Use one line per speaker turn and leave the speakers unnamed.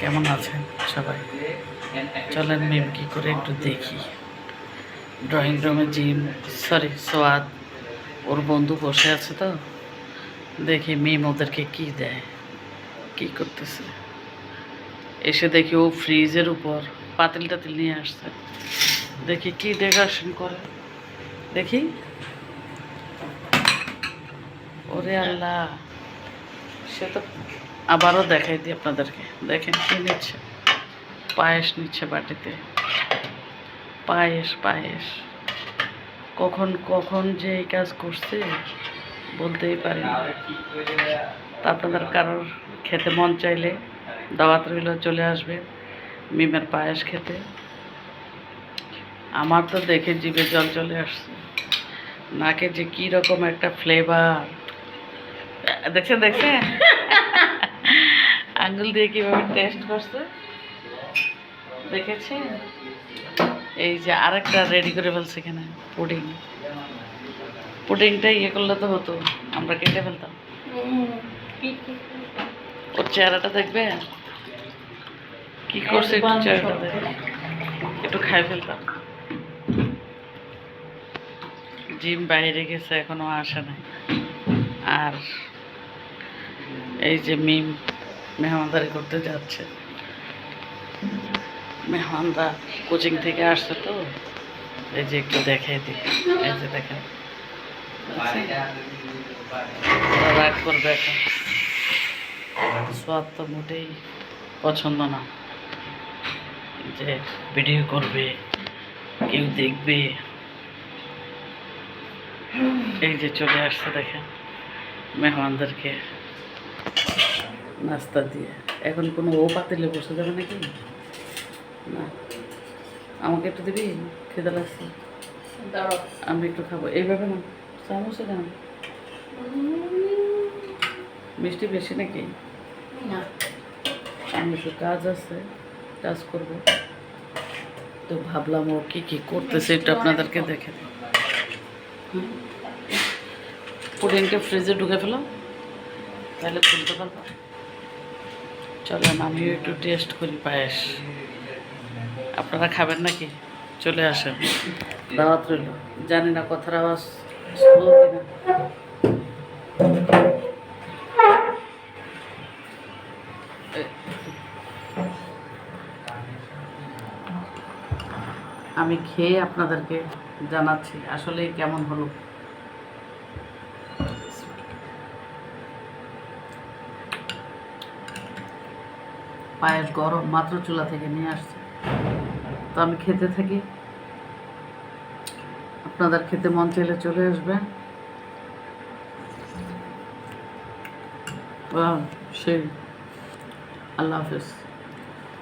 কেমন আছেন সবাই? চলেন মেম কি করে একটু দেখি। ড্রয়িং রুমে জিম সরি সোয়াদ। ওর বন্ধু বসে আছে তো। দেখি মিম ওদেরকে কি দেয় কি করতেছে। এসে দেখি ও ফ্রিজের উপর পাতিল টাতিল নিয়ে আসছে। দেখি কি ডেকোরেশন করে। দেখি। ওরে আল্লাহ সে তো আবারও দেখাই দিই আপনাদেরকে। দেখেন কি নিচ্ছে? পায়েস নিচ্ছে বাটিতে। পায়েস পায়েস। কখন কখন যে এই কাজ করছে, বলতেই পারি তা আপনাদের কারোর খেতে মন চাইলে দাওয়াত রইল, চলে আসবে মিমের পায়েস খেতে। আমার তো দেখে জিভে জল চলে আসছে। নাকে যে কী রকম একটা ফ্লেভার দেখছেন দেখছেন? আঙ্গুল দিয়ে কীভাবে টেস্ট করছে? দেখেছি এই যে আরেকটা রেডি করে ফেলছে এখানে পুডিং পুডিংটা ইয়ে করলে তো হতো আমরা কেটে ফেলতাম। ওর চেহারাটা দেখবে? কি করছে একটু চেহারাটা দেখবে একটু খাই ফেলতাম। জিম বাইরে গেছে এখনও আসে নাই। আর এই যে মিম মেহমানদারি করতে যাচ্ছে। মেহমানদা কোচিং থেকে আসছে তো। এই যে একটু দেখাই দিই। এই যে দেখেন। রাগ করবে সোয়াদ তো মোটেই পছন্দ না। যে ভিডিও করবে, কেউ দেখবে। এই যে চলে আসছে, দেখেন। মেহমানদেরকে। নাস্তা দিয়ে। এখন কোনো ও পাতিলে বসে যাবে নাকি? না। আমাকে একটু দিবি? খেতে লাগছে। আমি একটু খাব। এইভাবে না? চামচে না মিষ্টি বেশি নাকি? আমি একটু কাজ আছে কাজ করব। তো ভাবলাম ও কী কী করতেছে একটু আপনাদেরকে দেখে। পুডিংটা ফ্রিজে ঢুকে ফেলো। তাহলে তুলতে পারব। চলেন, আমিও একটু টেস্ট করি পায়েস। আপনারা খাবেন নাকি? চলে আসেন। দাওয়াত রইল জানি না কথার আওয়াজ আমি খেয়ে আপনাদেরকে জানাচ্ছি আসলে কেমন হলো? পায়েস গরম, মাত্র চুলা থেকে নিয়ে আসছে। তো আমি খেতে থাকি। আপনাদের খেতে মন চাইলে চলে আসবে সেই, আল্লাহ হাফেজ।